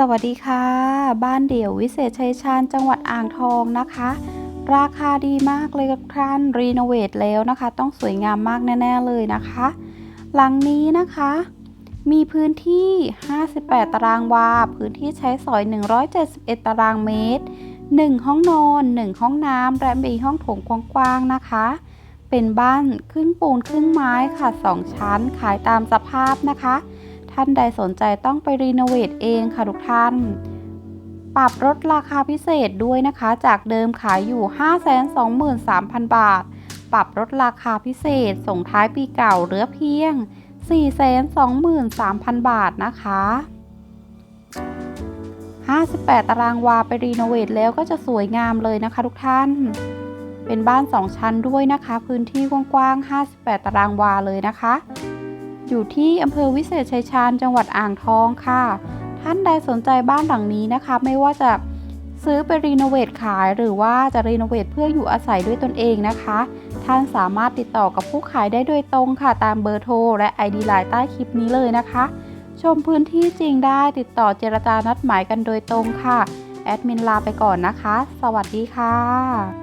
สวัสดีค่ะ บ้านเดี่ยววิเศษชัยชาญจังหวัดอ่างทองนะคะ ราคาดีมากเลยครับท่านรีโนเวทแล้วนะคะ ต้องสวยงามมากแน่ ๆเลยนะคะ หลังนี้นะคะ มีพื้นที่ 58 ตารางวา พื้นที่ใช้สอย 171 ตารางเมตร 1 ห้องนอน 1 ห้องน้ำและมีห้องโถงกว้างๆนะคะ เป็นบ้านครึ่งปูนครึ่งไม้ค่ะ 2 ชั้นขายตามสภาพนะคะ ท่านใดสนใจต้องไปรีโนเวทเองค่ะทุกท่าน ปรับลดราคาพิเศษด้วยนะคะ จากเดิมขายอยู่ 523,000 บาท ปรับลดราคาพิเศษส่งท้ายปีเก่าเหลือเพียง 423,000 บาทนะคะ 58 ตารางวาไปรีโนเวทแล้วก็จะสวยงามเลยนะคะทุกท่านเป็นบ้าน 2 ชั้นด้วยนะคะ พื้นที่กว้างๆ 58 ตารางวาเลยนะคะ อยู่ที่อำเภอวิเศษชัยชาญจังหวัดอ่างทองค่ะ ท่านใดสนใจบ้านหลังนี้นะคะ ไม่ว่าจะซื้อไปรีโนเวทขายหรือว่าจะรีโนเวทเพื่ออยู่อาศัยด้วยตนเองนะคะ ท่านสามารถติดต่อกับผู้ขายได้โดยตรงค่ะ ตามเบอร์โทรและ ID ไลน์ใต้คลิปนี้เลยนะคะ ชมพื้นที่จริงได้ติดต่อเจรจานัดหมายกันโดยตรงค่ะ แอดมินลาไปก่อนนะคะ สวัสดีค่ะ